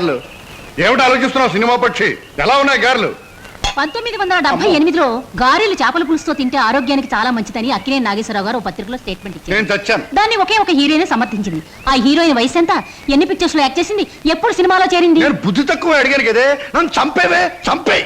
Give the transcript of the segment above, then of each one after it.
గారెలు. ఏమిటి ఆలోచిస్తున్నావు సినిమా పక్షి? ఎలా ఉన్నాయి గారెలు? పంతొమ్మిది వందల డెబ్బై ఎనిమిదిలో గారెలు చేపల పులుసుతో తింటే ఆరోగ్యానికి చాలా మంచిదని అక్కినే నాగేశ్వరరావు గారు పత్రికలో స్టేట్మెంట్ ఇచ్చారు. నేను దాన్ని ఒకే ఒక హీరోయిన్ సమర్థించింది. ఆ హీరోయిన్ వయసు ఎంత? ఎన్ని పిక్చర్స్లో యాక్ట్ చేసింది? ఎప్పుడు సినిమాలో చేరింది? నేను బుద్ధి తక్కువ అడిగాను కదే. నన్ను చంపేవే? చంపే.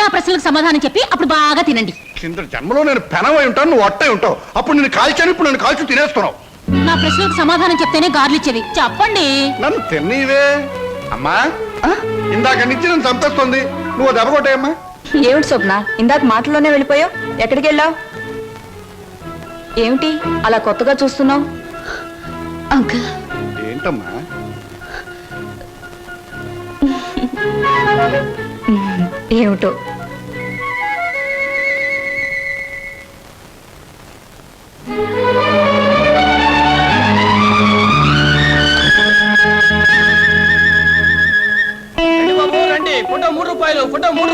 నా ప్రశ్నలకు సమాధానం చెప్పి అప్పుడు బాగా తినండి. కింద జన్మలో నేను పెనవై ఉంటాను నువ్వు అట్టై ఉంటావు. అప్పుడు నేను కాల్చాను ఇప్పుడు నన్ను కాల్చి తినేస్తున్నావు. నా ప్రశ్నలకు సమాధానం చెప్తేనే గార్లు ఇచ్చేవి చెప్పండి. నన్ను తిన్నీవే. అమ్మా ఇందాక నుంచి నన్ను చంపేస్తుంది నువ్వు దెబ్బ కొట్టేయమ్మా ఏమిటి స్వప్న? ఇందాక మాటల్లోనే వెళ్ళిపోయావు. ఎక్కడికి వెళ్ళావు? ఏమిటి? అలా కొత్తగా చూస్తున్నావు? అంకుల్. ఏంటమ్మా? ఏమిటో?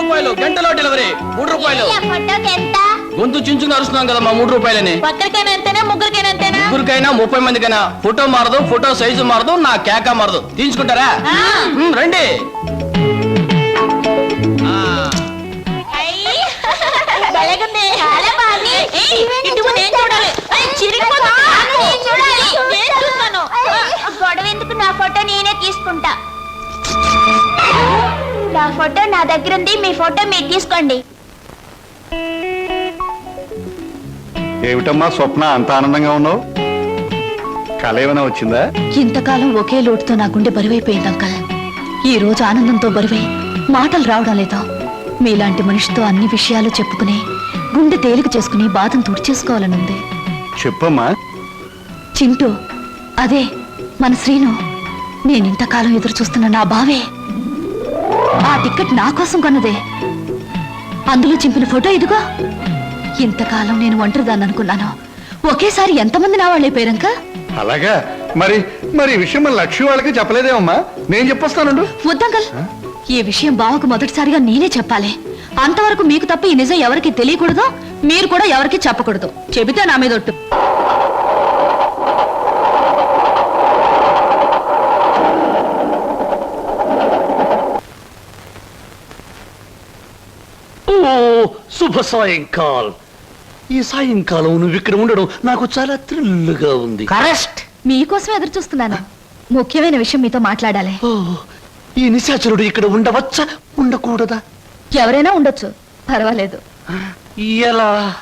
రూపాయలు గంటలో డెలివరీ మూడు రూపాయలు. గొంతు చించుకుని అరుస్తున్నాం కదా మా మూడు రూపాయలని. ఒక్కరికైనా ముగ్గురికైనా ఎంతేనా? ముగ్గురికైనా ముప్పై మందికైనా. ఫోటో మారదు ఫోటో సైజు మారదు నా కేక మారదు. తీసుకుంటారా రండి. గొడవ ఎందుకు? నా ఫోటో నేనే తీసుకుంటా. ఫోటో నా దగ్గర ఉంది. మీ ఫోటో మీరు తీసుకోండి. ఏమిటమ్మా స్వప్న? అంత ఆనందంగా ఉన్నావు? కళ ఏమైనా వచ్చిందా? ఇంతకాలం ఒకే లోటుతో నా గుండె బరువైపోయింది అంకల్. ఈ రోజు ఆనందంతో బరువై మాటలు రావడం లేదు? మీలాంటి మనిషితో అన్ని విషయాలు చెప్పుకుని గుండె తేలిక చేసుకుని బాధను తుడిచేసుకోవాలనుంది చెప్పమ్మా. చింటూ అదే మన శ్రీను. నేను ఇంతకాలం ఎదురు చూస్తున్న నా బావే. ఆ టికెట్ నా కోసం కొన్నదే. అందులో చింపిన ఫోటో ఇదిగో. ఇంతకాలం నేను ఒంటరిదాన్ని అనుకున్నాను. ఒకేసారి ఎంతమంది నా వాళ్ళైపోయారంక అలాగా? మరి మరి ఈ విషయం మన లక్ష్మి వాళ్ళకి చెప్పలేదేమమ్మా? నేను చెప్పొస్తానండు. వద్దంకల్ ఈ విషయం బావకు మొదటిసారిగా నేనే చెప్పాలి. అంతవరకు మీకు తప్ప ఈ నిజం ఎవరికి తెలియకూడదు మీరు కూడా ఎవరికి చెప్పకూడదు. చెబితే నా మీద ఒట్టు. ఓ శుభ సాయంకాల్. ఈ సాయంకాలం నువ్వు ఇక్కడ ఉండడం నాకు చాలా థ్రిల్గా ఉంది. మీకోసం ఎదురు చూస్తున్నాను. ముఖ్యమైన విషయం మీతో మాట్లాడాలి. ఓ, ఈ నిశాచరుడు ఇక్కడ ఉండవచ్చా? ఉండకూడదా? ఎవరైనా ఉండొచ్చు. పర్వాలేదు. ఎలా?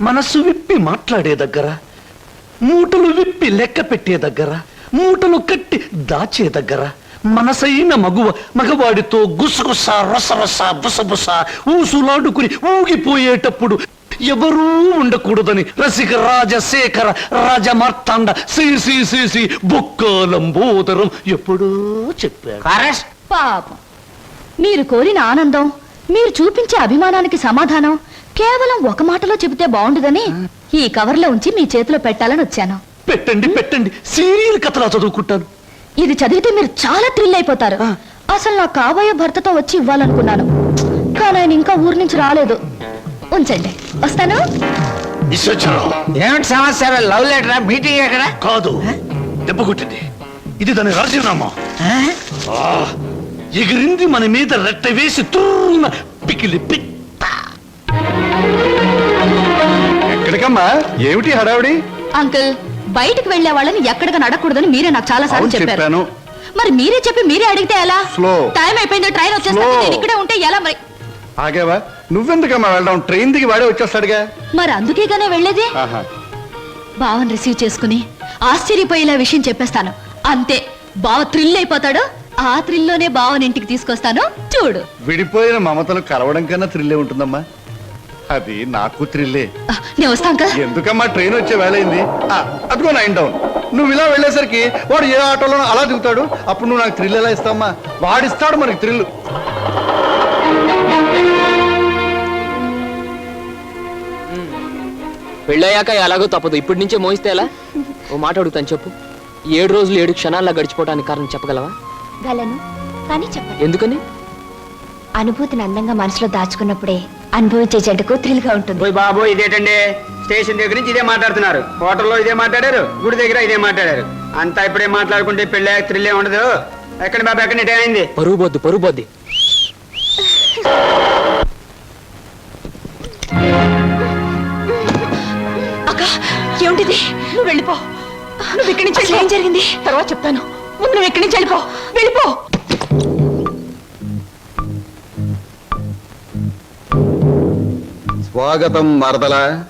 మనసు విప్పి మాట్లాడే దగ్గర మూటలు విప్పి లెక్క పెట్టే దగ్గర మూటలు కట్టి దాచే దగ్గర మనసైన మగువ మగవాడితో గుసగుస రసరస బుసబుస ఊసులాడుకుని ఊగిపోయేటప్పుడు ఎవరూ ఉండకూడదని రసిక రాజశేఖర రాజమార్తాండ శ్రీ శ్రీ శ్రీ శ్రీ బొక్కలంబోదరం ఎప్పుడూ చెప్పాడు. కరెక్ట్ పాపం. మీరు కోరిన ఆనందం మీరు చూపించే అభిమానానికి సమాధానం కేవలం ఒక మాటలో చెబితే బాగుండదని ఈ కవర్లో ఉంచి మీ చేతిలో పెట్టాలని వచ్చాను. పెట్టండి పెట్టండి. సీరియల్ కథలా చదువుకుంటాను. ఇది చదివితే మీరు చాలా థ్రిల్ అయిపోతారు. అసలు నా కాబోయే భర్తతో వచ్చి ఇవ్వాలనుకున్నాను. కానీ ఆయన ఇంకా ఊరి నుంచి రాలేదు. ఉంచండి. వస్తాను? ఏమిటి సమస్య? Love letter? మీటింగ్ ఎక్కడ కాదు? దెబ్బ కొట్టింది. ఇది దాని రాజీనామా. ఆ, ఎగిరింది మన మీద రెట్ట వేసి తూన పికిలి పిట్ట ఎక్కడికమ్మా? ఏమిటి హడావిడి? అంకుల్ బయటికి వెళ్ళే వాళ్ళని ఎక్కడికి నడకూడదని మీరే నాకు చాలా సార్లు చెప్పారు. చెప్పాను. మరి మీరే చెప్పి మీరే అడిగితే ఎలా. టైం అయిపోయింది ట్రైన్ వచ్చేస్తుంది. Slow. నేను ఇక్కడే ఉంటే ఎలా మరి? ఆగేవా? నువ్వెందుకమ్మా వెళ్ళడం? ట్రైన్ దిగి వాడే వచ్చేస్తాడుగా. మరి అందుకేగానే వెళ్ళేది? బావని రిసీవ్ చేసుకుని ఆశ్చర్యపోయేలా విషయం చెప్పేస్తాను. అంతే. బావ థ్రిల్ అయిపోతాడు. ఆ థ్రిల్లోనే బావని ఇంటికి తీసుకొస్తాను. చూడు. విడిపోయిన మమతలు కలవడం కన్నా థ్రిల్లే ఉంటుందమ్మా. అది నాకు థ్రిల్లే ఆ, నేను వస్తా అంకల్. ఎందుకమ్మా ట్రైన్ వచ్చే వేలైంది అదిగో నైన్ డౌన్. నువ్వు ఇలా వెళ్ళేసరికి వాడు ఏ ఆటోలో అలా దిగుతాడు. అప్పుడు నువ్వు నాకు థ్రిల్ ఎలా ఇస్తావమ్మా? వాడిస్తాడు మనకి థ్రిల్ పెళ్ళయ్యాక ఎలాగో తప్పదు. ఇప్పటి నుంచే మోయిస్తే ఎలా? ఓ మాట అడుగుతాను చెప్పు. ఏడు రోజులు ఏడు క్షణాల్లో గడిచిపోవడానికి కారణం చెప్పగలవా? గలను కానీ చెప్పండి ఎందుకని? అనుభూతిని అందంగా మనసులో దాచుకున్నప్పుడే అనుభవించే జంటకు థ్రిల్గా ఉంటుంది. పోయి బాబు ఇదేటండి? స్టేషన్ దగ్గర నుంచి ఇదే మాట్లాడుతున్నారు. హోటల్లో ఇదే మాట్లాడారు గుడి దగ్గర ఇదే మాట్లాడారు. అంతా ఇప్పుడే మాట్లాడుకుంటే పెళ్ళి త్రిల్లే ఉండదు. ఎక్కడ బాబు ఎక్కడ టైం అయింది. పరుగు బొద్దు పరుగు బొద్ది. అక్క ఏమిటిది? నువ్వు వెళ్ళిపో. నువ్వు ఇక్కడి నుంచి ఏం జరిగింది? తర్వాత చెప్తాను. ముందు నువ్వు ఇక్కడి నుంచి వెళ్ళిపో. వెళ్ళిపో. స్వాగతం మరదల.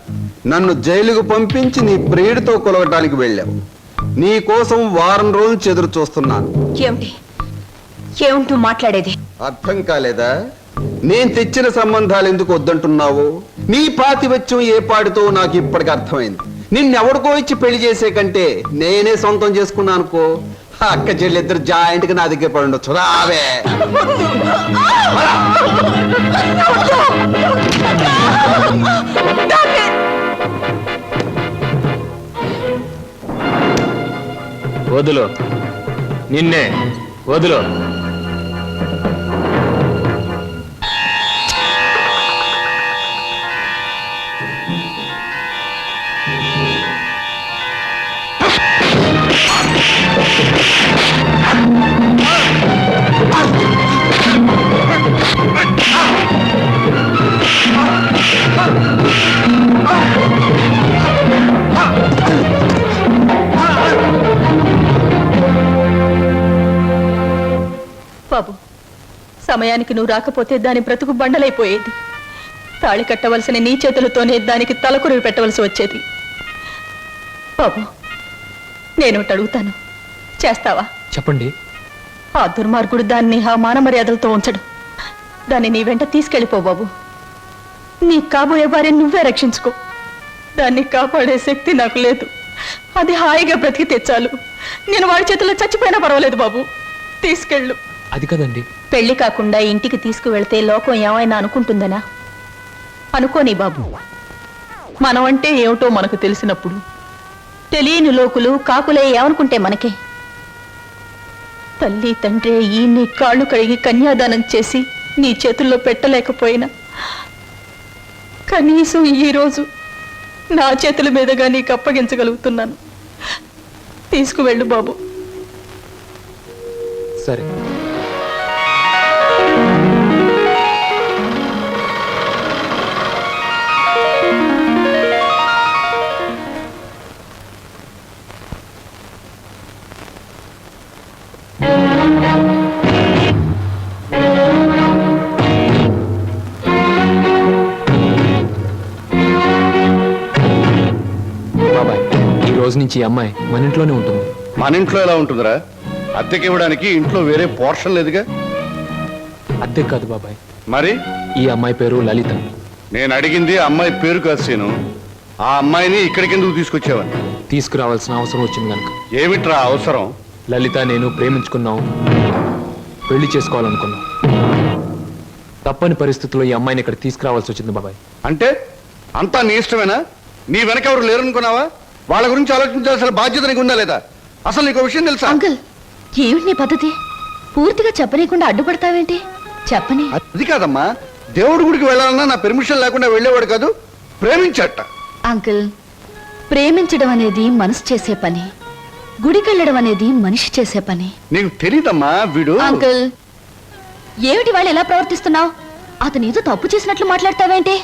నన్ను జైలుకు పంపించి నీ ప్రియుడితో కొలవటానికి వెళ్ళావు. నీ కోసం వారం రోజులు చెదురు చూస్తున్నాను. ఏమిటి? ఏమిటి మాట్లాడేది? అర్థం కాలేదా? నేను తెచ్చిన సంబంధాలు ఎందుకు వద్దంటున్నావు? నీ పాతివత్యం ఏ పాడితో నాకు ఇప్పటికి అర్థమైంది? నిన్నెవడికో ఇచ్చి పెళ్ళి చేసే కంటే నేనే సొంతం చేసుకున్నాను అనుకో అక్క చెల్లిద్దరు జాయింట్గా నా దగ్గర పడి ఉండొచ్చు. రావే వదులు. నిన్నే. వదులు. బాబు సమయానికి నువ్వు రాకపోతే దాని బ్రతుకు బండలైపోయేది. తాళి కట్టవలసిన నీ చేతులతోనే దానికి తలకురివి పెట్టవలసి వచ్చేది. బాబు నేను ఒకటి అడుగుతాను. చేస్తావా? చెప్పండి. ఆ దుర్మార్గుడు దాన్ని ఆ మాన మర్యాదలతో ఉంచడు. దాన్ని నీ వెంట తీసుకెళ్ళిపో బాబు. నీ కాబోయే భార్య నువ్వే రక్షించుకో. దాన్ని కాపాడే శక్తి నాకు లేదు. అది హాయిగా బ్రతికితే చాలు. నేను వాడి చేతుల్లో చచ్చిపోయినా పర్వాలేదు బాబు. తీసుకెళ్ళు. అది కదండి. పెళ్ళి కాకుండా ఇంటికి తీసుకువెళ్తే లోకం ఏమైనా అనుకుంటుందనా? అనుకోని బాబు. మనం అంటే ఏమిటో మనకు తెలిసినప్పుడు తెలియని లోకులు కాకులే ఏమనుకుంటే మనకే? తల్లి తండ్రి ఈ నీ కాళ్ళు కడిగి కన్యాదానం చేసి నీ చేతుల్లో పెట్టలేకపోయినా? కనీసం ఈరోజు నా చేతుల మీదుగా నీకు అప్పగించగలుగుతున్నాను. తీసుకువెళ్ళు బాబు. సరే. రోజు నుంచి ఈ అమ్మాయి మన ఇంట్లోనే ఉంటుంది. మన ఇంట్లో ఎలా ఉంటుందిరా? అద్దెకి ఇవ్వడానికి ఇంట్లో వేరే పోర్షన్ లేదుగా? అద్దె కాదు బాబాయ్. మరి? ఈ అమ్మాయి పేరు లలిత. నేను అడిగింది అమ్మాయి పేరు కాదు సీను. ఆ అమ్మాయిని ఇక్కడికి ఎందుకు తీసుకొచ్చావని? తీసుకురావాల్సిన అవసరం వచ్చింది కనుక. ఏమిట్రా అవసరం? లలిత నేను ప్రేమించుకున్నాం. పెళ్ళి చేసుకోవాలనుకున్నాం. తప్పని పరిస్థితుల్లో ఈ అమ్మాయిని ఇక్కడ తీసుకురావాల్సి వచ్చింది బాబాయ్. అంటే? అంతా నీ ఇష్టమేనా? నీ వెనక ఎవరు లేరనుకున్నావా? వాళ్ళ గురించి ఆలోచించాల్సిన బాధ్యత నీకు ఉందా లేదా? అసలు నీకు విషయం తెలుసా? అంకుల్ ఏమిటి నీ పద్ధతి? పూర్తిగా చెప్పనీయకుండా అడ్డుపడతావేంటి? చెప్పని. అది కాదమ్మా. దేవుడి గుడికి వెళ్ళాలన్నా నా పెర్మిషన్ లేకుండా వెళ్ళేవాడు కాదు ప్రేమించట. అంకుల్ ప్రేమించడం అనేది మనసు చేసే పని. గుడికెళ్ళడం అనేది మనిషి చేసే పని. నీకు తెలీదమ్మా వీడు. అంకుల్ ఏమిటి వాళ్ళు ఎలా ప్రవర్తిస్తున్నావు? అతను ఏదో తప్పు చేసినట్లు మాట్లాడతావేంటి?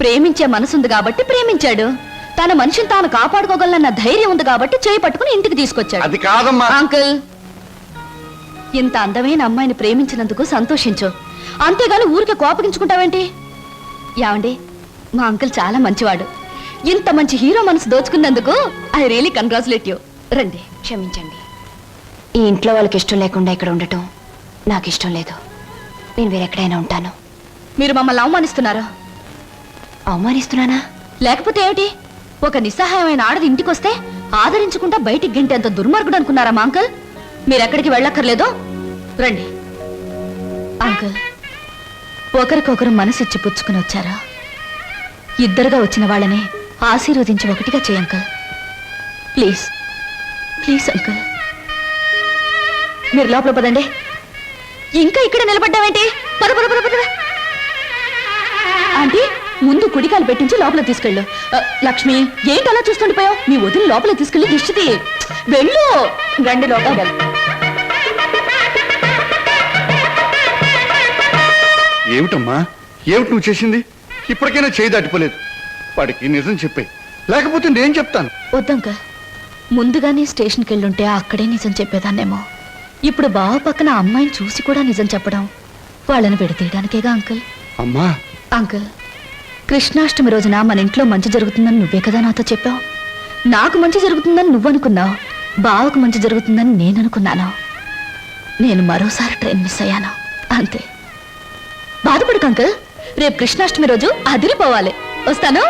ప్రేమించే మనసుంది కాబట్టి ప్రేమించాడు. తన మనిషిని తాను కాపాడుకోగలన్న ధైర్యం ఉంది కాబట్టి చేయి పట్టుకుని ఇంటికి తీసుకొచ్చాడు. అది కాదమ్మా. అంకుల్ ఇంత అందమైన అమ్మాయిని ప్రేమించినందుకు సంతోషించు. అంతేగాని ఊరికే కోపగించుకుంటావేంటి? యావండి మా అంకుల్ చాలా మంచివాడు. ఇంత మంచి హీరో మనసు దోచుకున్నందుకు ఐ రియలీ కంగ్రాచులేట్ యూ. రండి. క్షమించండి. ఈ ఇంట్లో వాళ్ళకి ఇష్టం లేకుండా ఇక్కడ ఉండటం నాకు ఇష్టం లేదు. నేను వేరెక్కడైనా ఉంటాను. మీరు మమ్మల్ని అవమానిస్తున్నారు? అవమానిస్తున్నానా? లేకపోతే ఏమిటి? ఒక నిస్సహాయమైన ఆడది ఇంటికొస్తే ఆదరించుకుంటా బయటికి గింటేంత దుర్మార్గుడు అనుకున్నారా మా అంకుల్? మీరెక్కడికి వెళ్ళక్కర్లేదో? రండి. అంకుల్ ఒకరికొకరు మనసిచ్చి పుచ్చుకుని వచ్చారా? ఇద్దరుగా వచ్చిన వాళ్ళని ఆశీర్వదించి ఒకటిగా చేయంకల్ ప్లీజ్. Please uncle. మీరు లోపల పదండి. ఇంకా ఇక్కడ నిలబడ్డావేంటి? పద పద పద పద. ఆంటీ? ముందు కుడికాలు పెట్టించి లోపల తీసుకెళ్ళు. ఆ, లక్ష్మి ఏంటి అలా చూస్తుండిపోయావు? మీ వదిలి లోపల తీసుకెళ్ళి దిష్టిది. వెళ్ళు. రండి వెళ్దాం. ఏమిటమ్మా? ఏమిటి నువ్వు చేసింది? ఇప్పటికైనా చేయి దాటిపోలేదు. వాడికి నిజం చెప్పే. లేకపోతే నేను చెప్తాను. వద్దంక. ముందుగానే స్టేషన్కి వెళ్ళుంటే అక్కడే నిజం చెప్పేదాన్నేమో. ఇప్పుడు బావ పక్కన ఆ అమ్మాయిని చూసి కూడా నిజం చెప్పడం వాళ్ళని విడతీయడానికేగా అంకుల్? అమ్మా! అంకుల్? కృష్ణాష్టమి రోజున మన ఇంట్లో మంచి జరుగుతుందని నువ్వే కదా నాతో చెప్పావు. నాకు మంచి జరుగుతుందని నువ్వు అనుకున్నావు బావకు మంచి జరుగుతుందని నేను అనుకున్నాను నేను మరోసారి ట్రైన్ మిస్ అయ్యాను. అంతే. బాధపడకు అంకుల్. రేపు కృష్ణాష్టమి రోజు అదిరిపోవాలి. వస్తాను?